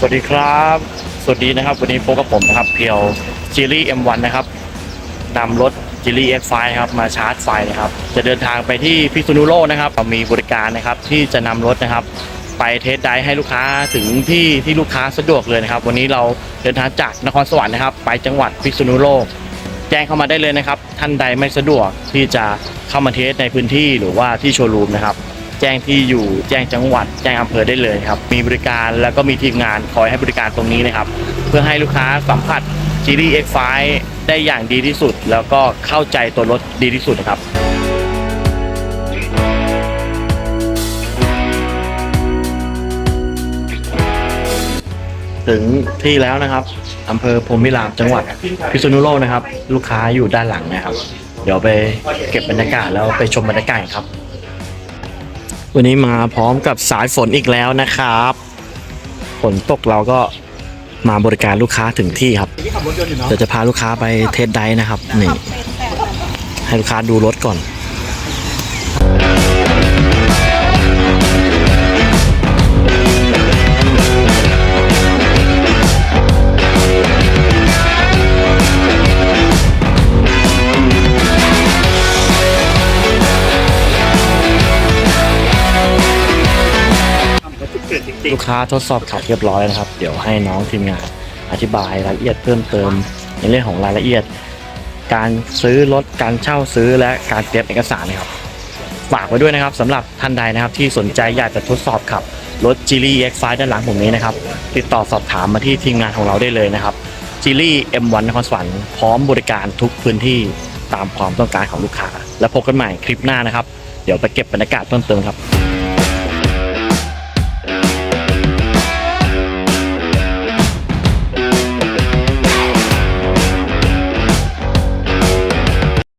สวัสดีครับ สวัสดีนะครับ วันนี้พบกับผมนะครับ เพียวจิลี่ M1 นะครับนำรถจิลี่ X5 นะครับมาชาร์จไฟนะครับ จะเดินทางไปที่พิษณุโลกนะครับเรามีบริการนะครับที่จะนำรถนะครับ ไปเทสไดให้ลูกค้าถึงที่ที่ลูกค้าสะดวกเลยนะครับ วันนี้เราเดินทางจากนครสวรรค์นะครับ ไปจังหวัดพิษณุโลก แจ้งเข้ามาได้เลยนะครับ ท่านใดไม่สะดวกที่จะเข้ามาเทสในพื้นที่หรือว่าที่โชว์รูมนะครับ แจ้งที่อยู่แจ้งจังหวัด แจ้งอำเภอได้เลยครับมีบริการแล้วก็มีทีมงานคอยให้บริการตรงนี้นะครับ เพื่อให้ลูกค้าสัมผัส g d X5 ได้อย่างดีที่สุด แล้วก็เข้าใจตัวรถดีที่สุดนะครับถึงที่แล้วนะครับอำเภอพรหมวิรามจังหวัดพิษณุโลกนะครับ ลูกค้าอยู่ด้านหลังนะครับ เดี๋ยวไปเก็บบรรยากาศแล้วไปชมบรรยากาศครับ วันนี้มาพร้อมกับสายฝนอีกแล้วนะครับฝนตกเราก็มาบริการลูกค้าถึงที่ครับเดี๋ยวจะพาลูกค้าไปเทสไดรฟ์นะครับนี่ให้ลูกค้าดูรถก่อน ลูกค้าทดสอบขับเรียบร้อยนะครับ เดี๋ยวให้น้องทีมงานอธิบายรายละเอียดเพิ่มเติมในเรื่องของรายละเอียด การซื้อรถการเช่าซื้อและการเตรียมเอกสารนะครับฝากไว้ด้วยนะครับสำหรับท่านใดนะครับที่สนใจอยากจะทดสอบขับรถ g ี l ี X5 ด้านหลังผมนี้นะครับ ติดต่อสอบถามมาที่ทีมงานของเราได้เลยนะครับ g ี l ี M1 นครสวรรค์พร้อมบริการทุกพื้นที่ตามความต้องการของลูกค้า แล้วพบกันใหม่คลิปหน้านะครับ เดี๋ยวไปเก็บบรรยากาศเพิ่มเติมครับ